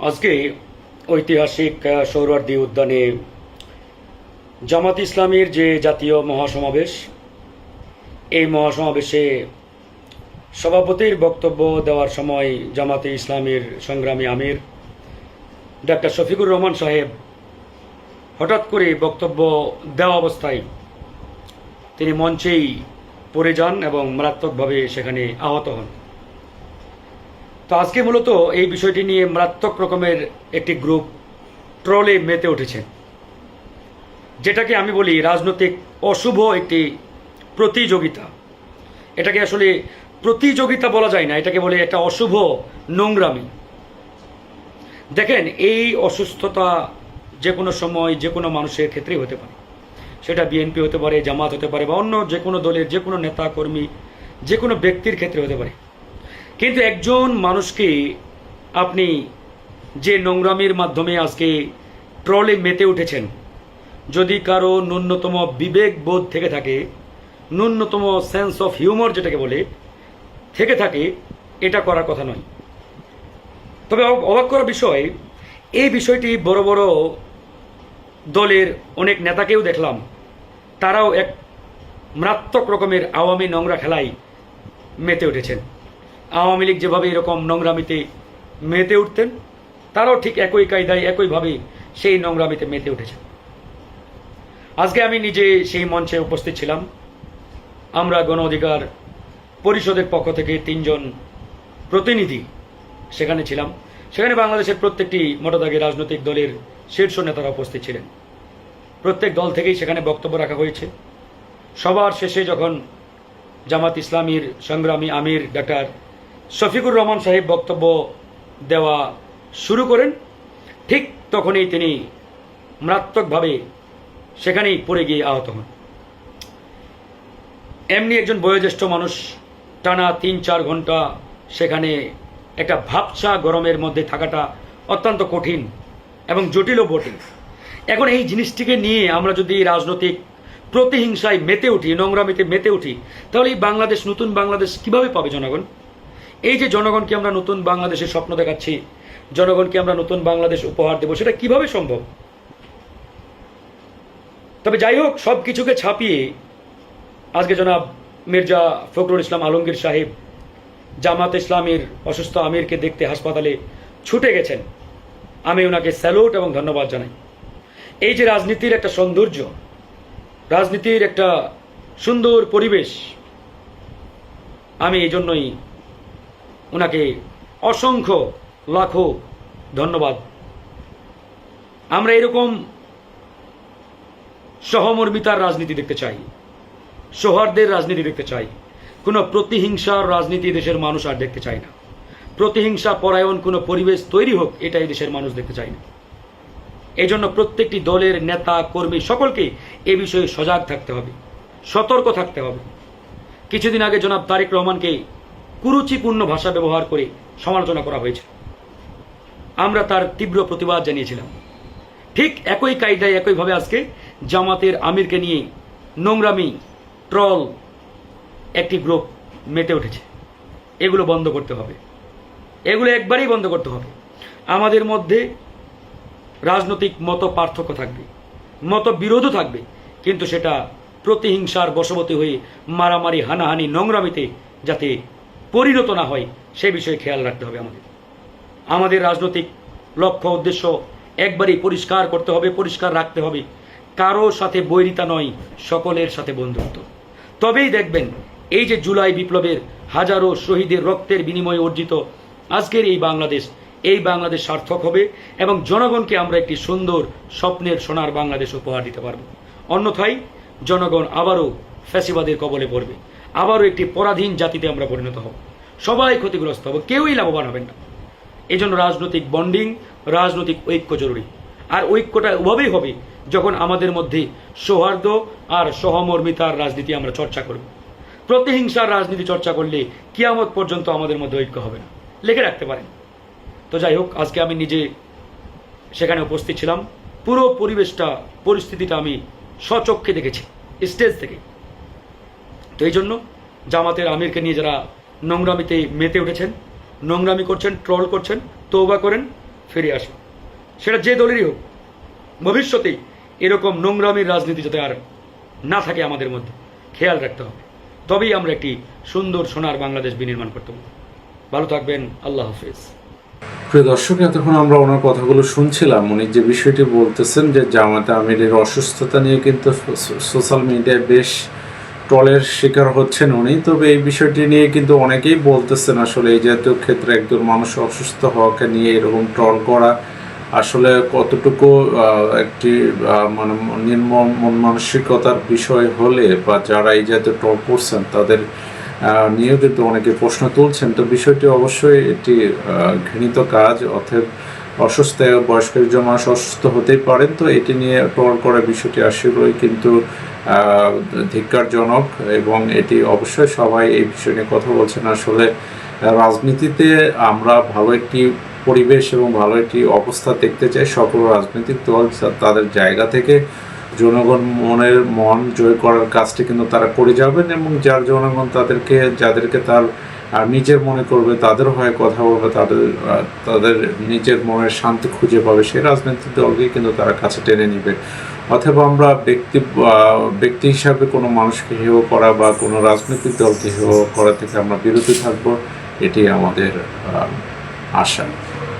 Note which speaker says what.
Speaker 1: আজকে ঐতিহাসিক সৌরার্দি উদ্যানে জামাত ইসলামীর যে জাতীয় মহাসমাবেশ, এই মহাসমাবেশে সভাপতির বক্তব্য দেওয়ার সময় জামাতে ইসলামীর সংগ্রামী আমির, ডাক্তার শফিকুর রহমান সাহেব হঠাৎ করে বক্তব্য দেওয়া অবস্থায় তিনি মঞ্চেই পড়ে যান এবং মারাত্মকভাবে সেখানে আহত হন। তো আজকে মূলত এই বিষয়টি নিয়ে মারাত্মক রকমের একটি গ্রুপ ট্রলে মেতে উঠেছে। যেটাকে আমি বলি রাজনৈতিক অশুভ একটি প্রতিযোগিতা। এটাকে আসলে প্রতিযোগিতা বলা যায় না, এটাকে বলে একটা অশুভ নোংরামি। দেখেন, এই অসুস্থতা যে কোনো সময় যে কোনো মানুষের ক্ষেত্রেই হতে পারে। সেটা বিএনপি হতে পারে, জামাত হতে পারে বা অন্য যে কোনো দলের যে কোনো নেতা, কর্মী যে কোনো ব্যক্তির ক্ষেত্রে হতে পারে। কিন্তু একজন মানুষকে আপনি যে নোংরামির মাধ্যমে আজকে ট্রলে মেতে উঠেছেন, যদি কারও ন্যূনতম বিবেক বোধ থেকে থাকে, ন্যূনতম সেন্স অফ হিউমার যেটাকে বলে, থেকে থাকে, এটা করার কথা নয়। তবে অব- অবাক করার বিষয়, এই বিষয়টি বড় বড় দলের অনেক নেতাকেও দেখলাম। তারাও এক মারাত্মক রকমের আওয়ামী নোংরা খেলায় মেতে উঠেছেন। আওয়ামী লীগ যেভাবে এরকম নোংরামিতে মেতে উঠতেন, তারাও ঠিক একই কায়দায়, একইভাবে সেই নোংরামিতে মেতে উঠেছেন। আজকে আমি নিজে সেই মঞ্চে উপস্থিত ছিলাম। আমরা গণ অধিকার পরিষদের পক্ষ থেকে তিনজন প্রতিনিধি সেখানে ছিলাম। সেখানে বাংলাদেশের প্রত্যেকটি মোটাদাগি রাজনৈতিক দলের শীর্ষ নেতারা উপস্থিত ছিলেন। প্রত্যেক দল থেকেই সেখানে বক্তব্য রাখা হয়েছে। সবার শেষে যখন জামাত ইসলামীর সংগ্রামী আমির ডাক্তার শফিকুর রহমান সাহেব বক্তব্য দেওয়া শুরু করেন। ঠিক তখনই তিনি মারাত্মকভাবে সেখানেই পড়ে গিয়ে আহত হন। এমনি একজন বয়োজ্যেষ্ঠ মানুষ টানা তিন চার ঘণ্টা সেখানে একটা ভাবছা গরমের মধ্যে থাকাটা অত্যন্ত কঠিন এবং জটিলও বটে। এখন এই জিনিসটিকে নিয়ে আমরা যদি রাজনৈতিক প্রতিহিংসায় মেতে উঠি, নোংরামিতে মেতে উঠি, তাহলে এই বাংলাদেশ, নতুন বাংলাদেশ কীভাবে পাবে জনগণ? এই যে জনগণকে আমরা নতুন বাংলাদেশের স্বপ্ন দেখাচ্ছি, জনগণকে আমরা নতুন বাংলাদেশ উপহার দেবো, সেটা কীভাবে সম্ভব? তবে যাই হোক, সব কিছুকে ছাপিয়ে আজকে জনাব মির্জা ফখরুল ইসলাম আলমগীর সাহেব জামাত ইসলামের অসুস্থ আমিরকে দেখতে হাসপাতালে ছুটে গেছেন। আমি ওনাকে স্যালুট এবং ধন্যবাদ জানাই। এই যে রাজনীতির একটা সৌন্দর্য, রাজনীতির একটা সুন্দর পরিবেশ, আমি এই জন্যই ওনাকে অসংখ্য লাখো ধন্যবাদ। আমরা এরকম সহমর্মিতার রাজনীতি দেখতে চাই, সৌহার্দ্যের রাজনীতি দেখতে চাই, কোনো প্রতিহিংসার রাজনীতি দেশের মানুষ আর দেখতে চায় না। প্রতিহিংসা পরায়ণ কোনো পরিবেশ তৈরি হোক এটা এই দেশের মানুষ দেখতে চায় না। এই জন্য প্রত্যেকটি দলের নেতা, কর্মী সকলকে এ বিষয়ে সজাগ থাকতে হবে, সতর্ক থাকতে হবে। কিছুদিন আগে জনাব তারেক রহমানকে কুরুচিপূর্ণ ভাষা ব্যবহার করে সমালোচনা করা হয়েছে। আমরা তার তীব্র প্রতিবাদ জানিয়েছিলাম। ঠিক একই কায়দায় একইভাবে আজকে জামাতের আমিরকে নিয়ে নোংরামি, ট্রল একটি গ্রুপ মেতে উঠেছে। এগুলো বন্ধ করতে হবে। এগুলো একবারেই বন্ধ করতে হবে। আমাদের মধ্যে রাজনৈতিক মত পার্থক্য থাকবে মত বিরোধও থাকবে, কিন্তু সেটা প্রতিহিংসার বশবর্তী হয়ে মারামারি, হানাহানি, নোংরামিতে যাতে পরিণত না হয়, সে বিষয়ে খেয়াল রাখতে হবে আমাদের। আমাদের রাজনৈতিক লক্ষ্য, উদ্দেশ্য একবারই পরিষ্কার করতে হবে, পরিষ্কার রাখতে হবে। কারও সাথে বৈরিতা নয়, সকলের সাথে বন্ধুত্ব। তবেই দেখবেন, এই যে জুলাই বিপ্লবের হাজারো শহীদের রক্তের বিনিময়ে অর্জিত, আজকের এই বাংলাদেশ এই বাংলাদেশ সার্থক হবে এবং জনগণকে আমরা একটি সুন্দর স্বপ্নের সোনার বাংলাদেশ উপহার দিতে পারব। অন্যথায় জনগণ আবারও ফ্যাসিবাদের কবলে পড়বে। আবারও একটি পরাধীন জাতিতে আমরা পরিণত হব। সবাই ক্ষতিগ্রস্ত হব, কেউই লাভবান হবেন না। এই জন্য রাজনৈতিক বন্ডিং, রাজনৈতিক ঐক্য জরুরি। আর ঐক্যটা ওভাবেই হবে যখন আমাদের মধ্যে সৌহার্দ্য আর সহমর্মিতার রাজনীতি আমরা চর্চা করব। প্রতিহিংসার রাজনীতি চর্চা করলে কিয়ামত পর্যন্ত আমাদের মধ্যে ঐক্য হবে না। লিখে রাখতে পারেন। তো যাই হোক, আজকে আমি নিজে সেখানে উপস্থিত ছিলাম। পুরো পরিবেশটা, পরিস্থিতিটা আমি স্বচক্ষে দেখেছি, স্টেজ থেকে। তো এই জন্য জামাতের আমিরকে নিয়ে যারা নোংরামিতে মেতে উঠেছেন, নোংরামি করছেন, ট্রল করছেন তৌবা করেন, ফিরে আসুন। সেটা যে দলেরই হোক, ভবিষ্যতেই এরকম নোংরামির রাজনীতি যাতে আর না থাকে আমাদের মধ্যে, খেয়াল রাখতে হবে। তবেই আমরা একটি সুন্দর সোনার বাংলাদেশ বিনির্মাণ করতে পারব। ভালো থাকবেন, আল্লাহ হাফিজ।
Speaker 2: প্রিয় দর্শক, এতক্ষণ আমরা ওনার কথাগুলো শুনছিলাম। উনি যে বিষয়টি বলতেছেন যে জামাতে আমিরের অসুস্থতা নিয়ে কিন্তু সোশ্যাল মিডিয়ায় বেশ ট্রলের শিকার হচ্ছেন উনি। তবে এই বিষয়টি নিয়ে কিন্তু অনেকেই বলতেছেন আসলে এই জাতীয় ক্ষেত্রে একজন মানুষ অসুস্থ হওয়াকে নিয়ে এরকম ট্রল করা আসলে কতটুকু একটি মানে নির্মম মন মানসিকতার বিষয় হলে বা যারা এই জাতীয় ট্রল করছেন তাদের নিয়েও কিন্তু অনেকে প্রশ্ন তুলছেন। তো বিষয়টি অবশ্যই একটি ঘৃণিত কাজ অর্থাৎ অসুস্থ বয়স্ক একজন মানুষ অসুস্থ হতেই পারেন। তো এটি নিয়ে ট্রল করার বিষয়টি আসলেই কিন্তু ধিক্কারজনক এবং এটি অবশ্যই সবাই এই বিষয় নিয়ে কথা বলছেন। আসলে রাজনীতিতে আমরা ভালো একটি পরিবেশ এবং ভালো একটি অবস্থা দেখতে চাই। সকল রাজনৈতিক দল তাদের জায়গা থেকে জনগণ মনের মন জয় করার কাজটি কিন্তু তারা করে যাবেন এবং যার জনগণ তাদেরকে, যাদেরকে তার আহ, নিজের মনে করবে তাদের হয়ে কথা বলবে তাদের তাদের নিজের মনের শান্তি খুঁজে পাবে। সেই রাজনৈতিক দলকেই কিন্তু তারা কাছে টেনে নিবে। অথবা আমরা ব্যক্তি ব্যক্তি হিসাবে কোনো মানুষকে হেয় করা বা কোনো রাজনৈতিক দলকে হেয় করা থেকে আমরা বিরতি থাকব এটি আমাদের আশা।